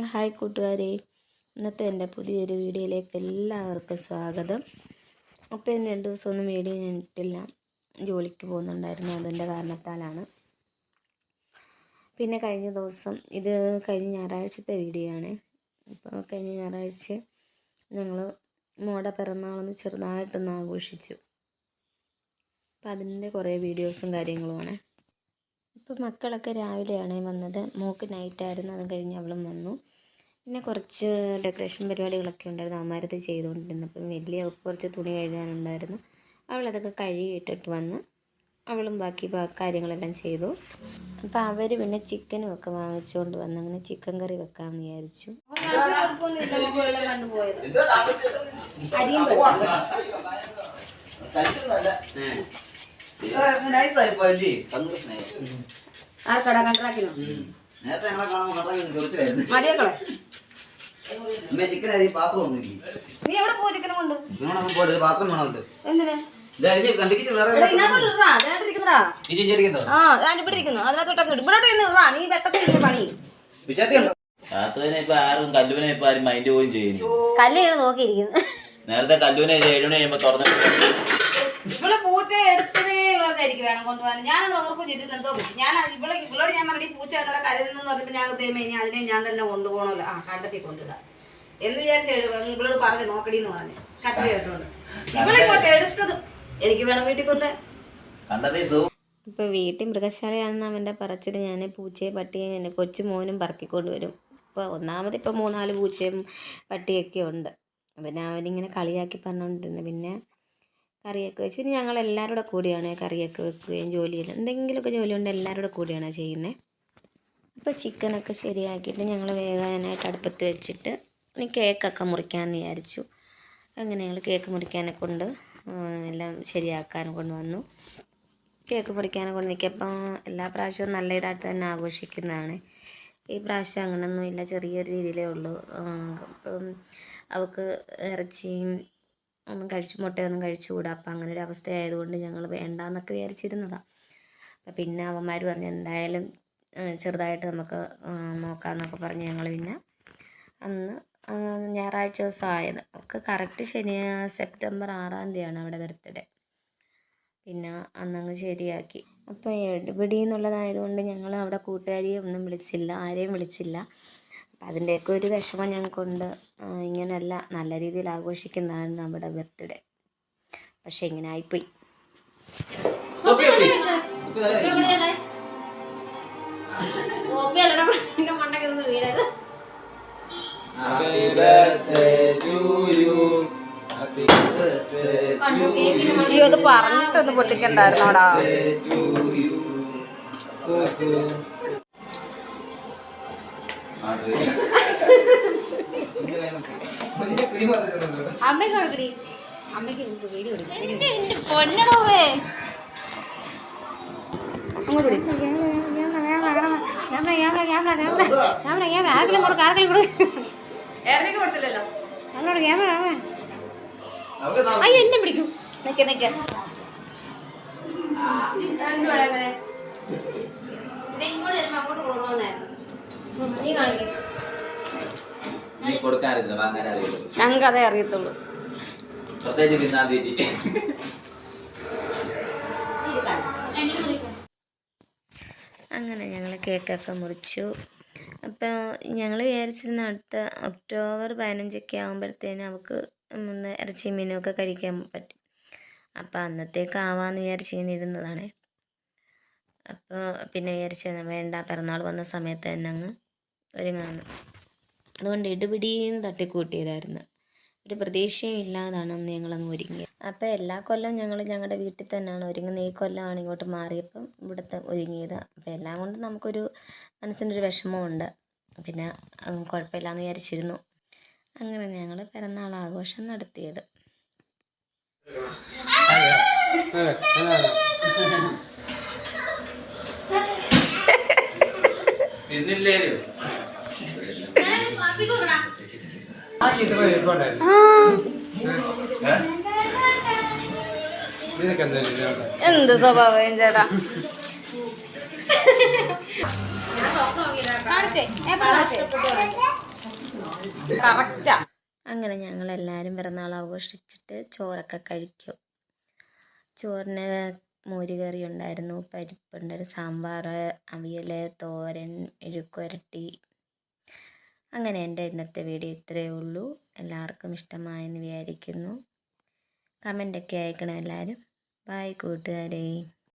Hi കൂട്ടുകാരെ. ഇന്നത്തെ എന്റെ പുതിയൊരു വീഡിയോയിലേക്ക് എല്ലാവർക്കും സ്വാഗതം. അപ്പോൾ ഇന്ന് രണ്ട് ദിവസമൊന്നും വീഡിയോ ഞാൻ ഇട്ടില്ല ജോലിക്ക് പോകുന്നുണ്ടായിരുന്നു. അതിന്റെ കാരണത്താലാണ്. പിന്നെ കഴിഞ്ഞ ദിവസം ഇത് കഴിഞ്ഞ ഞായറാഴ്ചത്തെ വീഡിയോ ആണ്. അപ്പോൾ കഴിഞ്ഞ ഞായറാഴ്ച ഞങ്ങൾ മോടെ പിറന്നാളൊന്ന് ചെറുതായിട്ടൊന്ന് ആഘോഷിച്ചു. അപ്പോൾ അതിന്റെ കുറേ വീഡിയോസും കാര്യങ്ങളുമാണ്. ഇപ്പോൾ മക്കളൊക്കെ രാവിലെയാണ് വന്നത്. മോക്ക് നൈറ്റായിരുന്നു അത് കഴിഞ്ഞ് അവളും വന്നു. പിന്നെ കുറച്ച് ഡെക്കറേഷൻ പരിപാടികളൊക്കെ ഉണ്ടായിരുന്നു. അമ്മാരത് ചെയ്തുകൊണ്ടിരുന്നു അപ്പം വലിയ അവൾക്ക് കുറച്ച് തുണി കഴുകാനുണ്ടായിരുന്നു. അവളതൊക്കെ കഴുകിയിട്ടിട്ട് വന്ന് അവളും ബാക്കി കാര്യങ്ങളെല്ലാം ചെയ്തു. അപ്പം അവർ പിന്നെ ചിക്കനും ഒക്കെ വാങ്ങിച്ചുകൊണ്ട് വന്ന് അങ്ങനെ ചിക്കൻ കറി വെക്കാമെന്ന് വിചാരിച്ചു. സന്തോഷനായി ആർക്കടാ കണ്ടാക്കിനോ നേരത്തെ ഞങ്ങളെ കാണുമ്പോൾ കണ്ടാക്കി നീ എവിടെ പോയി ചിക്കനും കൊണ്ട്? പാത്രം വേണമല്ലോ. എന്തിനാ? കല്ലുവിനെ ഇപ്പൊ ആരും മൈൻഡ് പോലും ചെയ്യുന്നു കല്ല് ഇങ്ങനെ നോക്കിയിരിക്കുന്നു. നേരത്തെ കല്ലുവിനെ ഏഴുമണി കഴിയുമ്പോ തുറന്നു ഇവൾ പൂച്ച എടുത്തതേ ഇവളൊക്കെ വേണം കൊണ്ടുപോകാൻ? ഞാൻ ഓർക്കും ചെയ്ത് എന്തോ പറ്റി. ഞാൻ ഇവളെ ഇവളോട് ഞാൻ പറഞ്ഞു പൂച്ച എന്നോട് കരുതെന്ന് പറഞ്ഞിട്ട് ഞാൻ ദൈവമേ ഇനി അതിനെ ഞാൻ തന്നെ കൊണ്ടുപോകണമല്ലോ. ആ കണ്ടെത്തി കൊണ്ടിടാം എന്ന് വിചാരിച്ചു ഇവളോട് പറഞ്ഞു നോക്കടി എന്ന് പറഞ്ഞു കത്തി കേട്ടോണ്ട്. ഇവളിങ്ങോട്ട് എടുത്തത് എനിക്ക് വേണം വീട്ടിൽ കൊണ്ട്. ഇപ്പൊ ഇപ്പോൾ വീട്ടിൽ മൃഗശാലയാണെന്ന് അവന്റെ പറച്ചിൽ ഞാൻ പൂച്ചയെ പട്ടിയെ എന്റെ കൊച്ചു മോനും പറക്കിക്കൊണ്ട് വരും. ഇപ്പോൾ ഒന്നാമത് ഇപ്പോൾ മൂന്നാൽ പൂച്ചയും പട്ടിയൊക്കെ ഉണ്ട്. അതിനെ അവനിങ്ങനെ കളിയാക്കി പറഞ്ഞുകൊണ്ടിരുന്നു പിന്നെ കറിയൊക്കെ വെച്ച്. പിന്നെ ഞങ്ങൾ എല്ലാവരും കൂടെ കൂടിയാണ് കറിയൊക്കെ വെക്കുകയും ജോലിയെല്ലാം. എന്തെങ്കിലുമൊക്കെ ജോലി ഉണ്ട് എല്ലാവരും കൂടെ കൂടിയാണ് ചെയ്യുന്നത് അപ്പോൾ ചിക്കനൊക്കെ ശരിയാക്കിയിട്ട് ഞങ്ങൾ വേകാനായിട്ട് അടുപ്പത്ത് വെച്ചിട്ട് ഇനി കേക്കൊക്കെ മുറിക്കാമെന്ന് വിചാരിച്ചു. അങ്ങനെ ഞങ്ങൾ കേക്ക് മുറിക്കാനെ കൊണ്ട് എല്ലാം ശരിയാക്കാൻ കൊണ്ടുവന്നു. കേക്ക് മുറിക്കാനെ കൊണ്ട് നിൽക്കപ്പം എല്ലാ പ്രാവശ്യവും നല്ല ഇതായിട്ട് തന്നെ ആഘോഷിക്കുന്നതാണ്. ഈ പ്രാവശ്യം അങ്ങനെയൊന്നുമില്ല ചെറിയൊരു രീതിയിലേ ഉള്ളൂ. അവൾക്ക് ഇറച്ചിയും ഒന്നും കഴിച്ചു മുട്ടയൊന്നും കഴിച്ചുകൂടാ. അപ്പം അങ്ങനെ ഒരു അവസ്ഥയായതുകൊണ്ട് ഞങ്ങൾ വേണ്ടാന്നൊക്കെ വിചാരിച്ചിരുന്നതാണ് അപ്പം പിന്നെ അവന്മാർ പറഞ്ഞു എന്തായാലും ചെറുതായിട്ട് നമുക്ക് നോക്കാമെന്നൊക്കെ പറഞ്ഞ് ഞങ്ങൾ പിന്നെ അന്ന് ഞായറാഴ്ച ദിവസം ആയത് ഒക്കെ കറക്റ്റ് ശനി സെപ്റ്റംബർ ആറാം തീയതിയാണ് അവിടെ ബർത്ത്ഡേ. പിന്നെ അന്നങ്ങ് ശരിയാക്കി. അപ്പോൾ എടുപിടി എന്നുള്ളതായതുകൊണ്ട് ഞങ്ങൾ അവിടെ കൂട്ടുകാരിയെ ഒന്നും വിളിച്ചില്ല ആരെയും വിളിച്ചില്ല. അപ്പം അതിന്റെയൊക്കെ ഒരു വിഷമം ഞങ്ങൾക്കുണ്ട്. ഇങ്ങനെയല്ല നല്ല രീതിയിൽ ആഘോഷിക്കുന്നതാണ് നമ്മുടെ ബർത്ത്ഡേ. പക്ഷേ ഇങ്ങനെ ആയിപ്പോയി. പറഞ്ഞിട്ടൊന്ന് പൊട്ടിക്കണ്ടായിരുന്നോടാ. അമ്മയ്ക്ക് കൊടുക്കടി അമ്മയ്ക്ക് വീഡിയോ പൊന്നടോവേ അങ്ങോട്ട് വിളി. Camera, camera, camera, camera, camera, camera. ആർക്കെങ്കിലും കൊടുക്ക്, ക്യാമറ, ക്യാമറ. അയ്യോ എന്നെ പിടിക്കൂ നിക്ക നിക്ക ഇങ്ങോട്ട് വരുമ്പോ അങ്ങോട്ട് കൊണ്ടുപോകുന്നായിരുന്നു ഞങ്ങൾക്ക് അതേ അറിയത്തുള്ളൂ. അങ്ങനെ ഞങ്ങൾ കേക്കൊക്കെ മുറിച്ചു. അപ്പോൾ ഞങ്ങൾ വിചാരിച്ചിരുന്ന അടുത്ത ഒക്ടോബർ പതിനഞ്ചൊക്കെ ആകുമ്പോഴത്തേനും അവൾക്ക് ഒന്ന് ഇറച്ചി മീനുമൊക്കെ കഴിക്കാൻ പറ്റും. അപ്പോൾ അന്നത്തേക്ക് ആവാമെന്ന് വിചാരിച്ചിങ്ങനെ ഇരുന്നതാണ്. അപ്പോൾ പിന്നെ വിചാരിച്ചത് വേണ്ട പിറന്നാൾ വന്ന സമയത്ത് തന്നെ അങ്ങ് ഒരുങ്ങാന്ന്. അതുകൊണ്ട് ഇടുപിടിയും തട്ടിക്കൂട്ടിയതായിരുന്നു. ഒരു പ്രതീക്ഷയും ഇല്ലാതാണ് അന്ന് ഞങ്ങളങ്ങ് ഒരുങ്ങിയത്. അപ്പോൾ എല്ലാ കൊല്ലവും ഞങ്ങൾ ഞങ്ങളുടെ വീട്ടിൽ തന്നെയാണ് ഒരുങ്ങുന്നത്. ഈ കൊല്ലമാണ് ഇങ്ങോട്ട് മാറിയപ്പം ഇവിടുത്തെ ഒരുങ്ങിയത്. അപ്പോൾ എല്ലാം കൊണ്ട് നമുക്കൊരു മനസ്സിനൊരു വിഷമമുണ്ട് പിന്നെ കുഴപ്പമില്ലാന്ന് വിചാരിച്ചിരുന്നു. അങ്ങനെ ഞങ്ങൾ പിറന്നാൾ ആഘോഷം നടത്തിയത്. എന്ത് സ്വഭാവം ചേട്ടാ? അങ്ങനെ ഞങ്ങൾ ഞങ്ങളെല്ലാവരും പിറന്നാൾ ആഘോഷിച്ചിട്ട് ചോറൊക്കെ കഴിക്കും. ചോറിന് മോരുകറി ഉണ്ടായിരുന്നു പരിപ്പുണ്ട് സാമ്പാർ അവിയൽ തോരൻ മെഴുക്കുരട്ടി അങ്ങനെ എന്റെ ഇന്നത്തെ വീഡിയോ ഇത്രയേ ഉള്ളൂ. എല്ലാവർക്കും ഇഷ്ടമായെന്ന് വിചാരിക്കുന്നു. കമന്റൊക്കെ അയക്കണം എല്ലാവരും. ബായ് കൂട്ടുകാരെ.